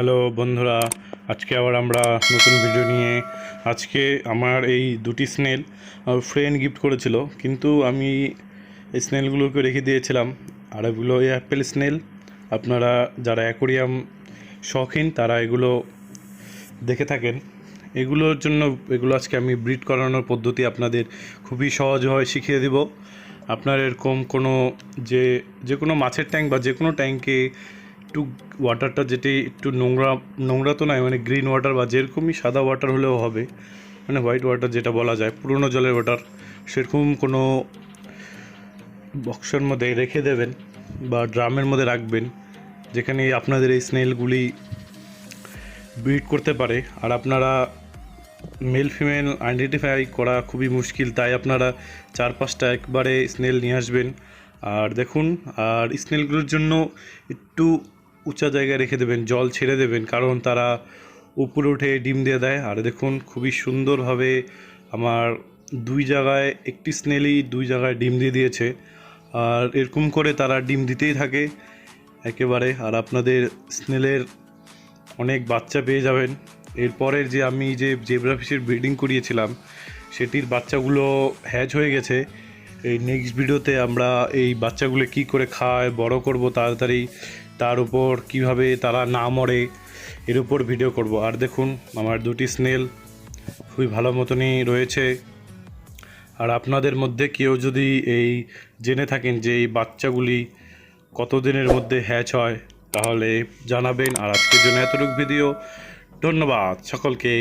Hello বন্ধুরা, আজকে আবার আমরা নতুন ভিডিও নিয়ে আজকে আমার এই দুটি স্নেল ফ্রেন্ড গিফট করেছিল। কিন্তু আমি এই স্নেলগুলোকে রেখে দিয়েছিলাম। আর এগুলো এই অ্যাপেল স্নেল আপনারা যারা অ্যাকোরিয়াম শখিন, তারা এগুলো দেখে থাকেন। এগুলোর জন্য, এগুলো আজকে আমি ব্রিড করানোর পদ্ধতি আপনাদের খুবই সহজভাবে শিখিয়ে দেব। আপনার এরকম কোনো যে যে কোনো মাছের ট্যাঙ্ক বা যে কোনো ট্যাঙ্কে একটু ওয়াটারটা যেটি একটু নোংরা নোংরা তো নয় মানে গ্রিন ওয়াটার বা যেরকমই সাদা ওয়াটার হলেও হবে মানে হোয়াইট ওয়াটার যেটা বলা যায়, পুরনো জলের ওয়াটার সেরকম কোনো বক্সের মধ্যে রেখে দেবেন বা ড্রামের মধ্যে রাখবেন, যেখানে আপনাদের এই স্নেলগুলি ব্রিড করতে পারে। আর আপনারা মেল ফিমেল আইডেন্টিফাই করা খুবই মুশকিল, তাই আপনারা চার পাঁচটা একবারে স্নেল নিয়ে আসবেন। আর দেখুন, আর স্নেলগুলোর জন্য একটু উঁচা জায়গায় রেখে দেবেন, জল ছেড়ে দেবেন, কারণ তারা উপরে উঠে ডিম দিয়ে দেয়। আর দেখুন, খুবই সুন্দরভাবে আমার দুই জায়গায় একটি স্নেলই দুই জায়গায় ডিম দিয়ে দিয়েছে। আর এরকম করে তারা ডিম দিতেই থাকে একেবারে। আর আপনাদের স্নেলের অনেক বাচ্চা পেয়ে যাবেন। এরপরের যে আমি যে জেব্রা ফিশের ব্রিডিং করিয়েছিলাম, সেটির বাচ্চাগুলো হ্যাচ হয়ে গেছে। এই নেক্সট ভিডিওতে আমরা এই বাচ্চাগুলো কি করে খায়, বড় করব, তাড়াতাড়ি তার উপর কীভাবে তারা না মরে, এর উপর ভিডিও করব। আর দেখুন, আমার দুটি স্নেল খুবই ভালো মতনই রয়েছে। আর আপনাদের মধ্যে কেউ যদি এই জেনে থাকেন যে এই বাচ্চাগুলি কতদিনের মধ্যে হ্যাচ হয়, তাহলে জানাবেন। আর আজকের জন্য এতটুকু ভিডিও ধন্যবাদ সকলকে।